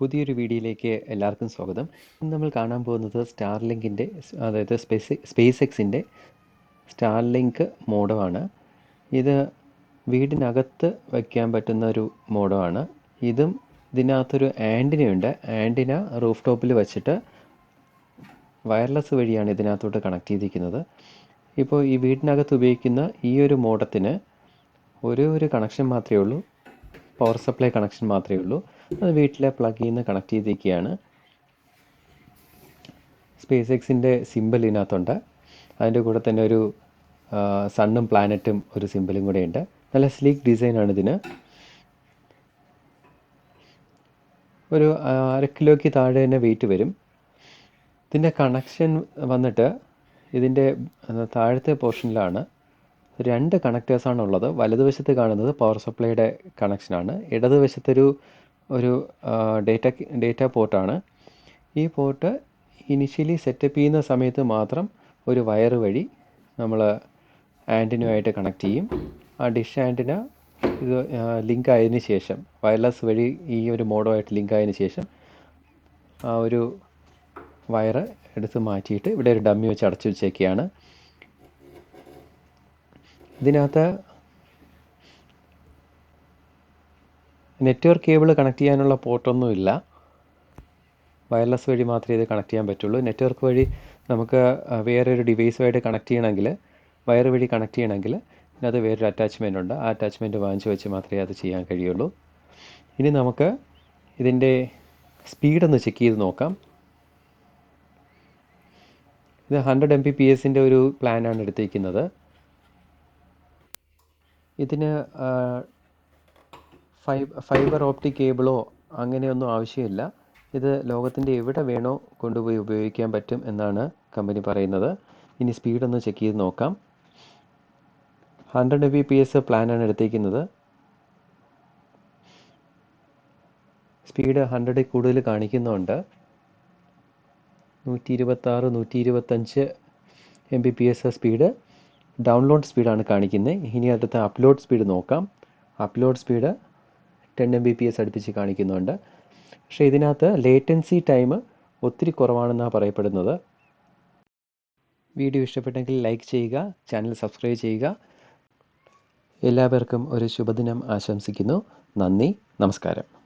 പുതിയൊരു വീഡിയോയിലേക്ക് എല്ലാവർക്കും സ്വാഗതം. ഇന്ന് നമ്മൾ കാണാൻ പോകുന്നത് സ്റ്റാർലിങ്കിന്റെ അതായത് സ്പേസ് സ്പേസ് എക്സിന്റെ സ്റ്റാർലിങ്ക് മോഡമാണ്. ഇത് വീടിനകത്ത് വയ്ക്കാൻ പറ്റുന്ന ഒരു മോഡമാണ്. ഇതും ഇതിനകത്തൊരു ആന്റിനയുണ്ട് ആന്റിന റൂഫ് ടോപ്പിൽ വെച്ചിട്ട് വയർലെസ് വഴിയാണ് ഇതിനകത്തോട്ട് കണക്ട് ചെയ്തിരിക്കുന്നത്. ഇപ്പോൾ ഈ വീടിനകത്ത് ഉപയോഗിക്കുന്ന ഈ ഒരു മോഡത്തിന് ഒരേ ഒരു കണക്ഷൻ മാത്രമേ ഉള്ളൂ. പവർ സപ്ലൈ കണക്ഷൻ മാത്രമേ ഉള്ളൂ. അത് വീട്ടിലെ പ്ലഗിൽ നിന്ന് കണക്ട് ചെയ്തിരിക്കുകയാണ് സ്പേസ് എക്സിന്റെ സിമ്പിൾ ഇതിനകത്തുണ്ട്. അതിന്റെ കൂടെ തന്നെ ഒരു സണ്ണും പ്ലാനറ്റും ഒരു സിമ്പിളും കൂടെ ഉണ്ട്. നല്ല സ്ലീക്ക് ഡിസൈനാണ് ഇതിന്. ഒരു അര കിലോയ്ക്ക് താഴെ തന്നെ വെയിറ്റ് വരും. ഇതിന്റെ കണക്ഷൻ വന്നിട്ട് ഇതിന്റെ താഴത്തെ പോർഷനിലാണ് രണ്ട് കണക്റ്റേഴ്സാണ് ഉള്ളത്. വലതുവശത്ത് കാണുന്നത് പവർ സപ്ലൈയുടെ കണക്ഷനാണ് ഇടതുവശത്തൊരു ഒരു ഡേറ്റ ഡേറ്റ പോർട്ടാണ് ഈ പോർട്ട് ഇനിഷ്യലി സെറ്റപ്പ് ചെയ്യുന്ന സമയത്ത് മാത്രം ഒരു വയർ വഴി നമ്മൾ ആന്റിനുമായിട്ട് കണക്ട് ചെയ്യും. ആ ഡിഷ് ആന്റിന ഇത് ലിങ്ക് ആയതിനു ശേഷം വയർലെസ് വഴി ഈ ഒരു മോഡുമായിട്ട് ലിങ്ക് ആയതിനു ശേഷം ആ ഒരു വയറ് എടുത്ത് മാറ്റിയിട്ട് ഇവിടെ ഒരു ഡമ്മി വെച്ച് അടച്ചു വെച്ചേക്കുകയാണ് ഇതിനകത്ത് നെറ്റ്വർക്ക് കേബിൾ കണക്ട് ചെയ്യാനുള്ള പോർട്ടൊന്നുമില്ല വയർലെസ് വഴി മാത്രമേ ഇത് കണക്ട് ചെയ്യാൻ പറ്റുള്ളൂ. നെറ്റ്വർക്ക് വഴി നമുക്ക് വേറൊരു ഡിവൈസുമായിട്ട് കണക്ട് ചെയ്യണമെങ്കിൽ വയർ വഴി കണക്ട് ചെയ്യണമെങ്കിൽ ഇതിനകത്ത് വേറൊരു അറ്റാച്ച്മെന്റ് ഉണ്ട്. ആ അറ്റാച്ച്മെന്റ് വാങ്ങിച്ച് വെച്ച് മാത്രമേ അത് ചെയ്യാൻ കഴിയുള്ളൂ. ഇനി നമുക്ക് ഇതിന്റെ സ്പീഡൊന്ന് ചെക്ക് ചെയ്ത് നോക്കാം. ഇത് ഹൺഡ്രഡ് എം ബി പി എസിന്റെ ഒരു പ്ലാനാണ് എടുത്തിരിക്കുന്നത്. ഇതിന് ഫൈബർ ഓപ്റ്റിക് കേബിളോ അങ്ങനെയൊന്നും ആവശ്യമില്ല. ഇത് ലോകത്തിന്റെ എവിടെ വേണോ കൊണ്ടുപോയി ഉപയോഗിക്കാൻ പറ്റും എന്നാണ് കമ്പനി പറയുന്നത്. ഇനി സ്പീഡൊന്ന് ചെക്ക് ചെയ്ത് നോക്കാം. ഹൺഡ്രഡ് ബി പി എസ് പ്ലാനാണ് എടുത്തിരിക്കുന്നത് സ്പീഡ് ഹൺഡ്രഡിൽ കൂടുതൽ കാണിക്കുന്നുണ്ട്. നൂറ്റി ഇരുപത്താറ് നൂറ്റി ഇരുപത്തഞ്ച് M B P S speed. Download സ്പീഡാണ് കാണിക്കുന്നത് ഇനി അടുത്ത അപ്ലോഡ് സ്പീഡ് നോക്കാം. Upload speed ten M B P S അടുപ്പിച്ച് കാണിക്കുന്നുണ്ട്. പക്ഷേ ഇതിനകത്ത് ലേറ്റൻസി ടൈം ഒത്തിരി കുറവാണെന്നാണ് പറയപ്പെടുന്നത്. വീഡിയോ ഇഷ്ടപ്പെട്ടെങ്കിൽ ലൈക്ക് ചെയ്യുക ചാനൽ സബ്സ്ക്രൈബ് ചെയ്യുക. എല്ലാവർക്കും ഒരു ശുഭദിനം ആശംസിക്കുന്നു. നന്ദി നമസ്കാരം.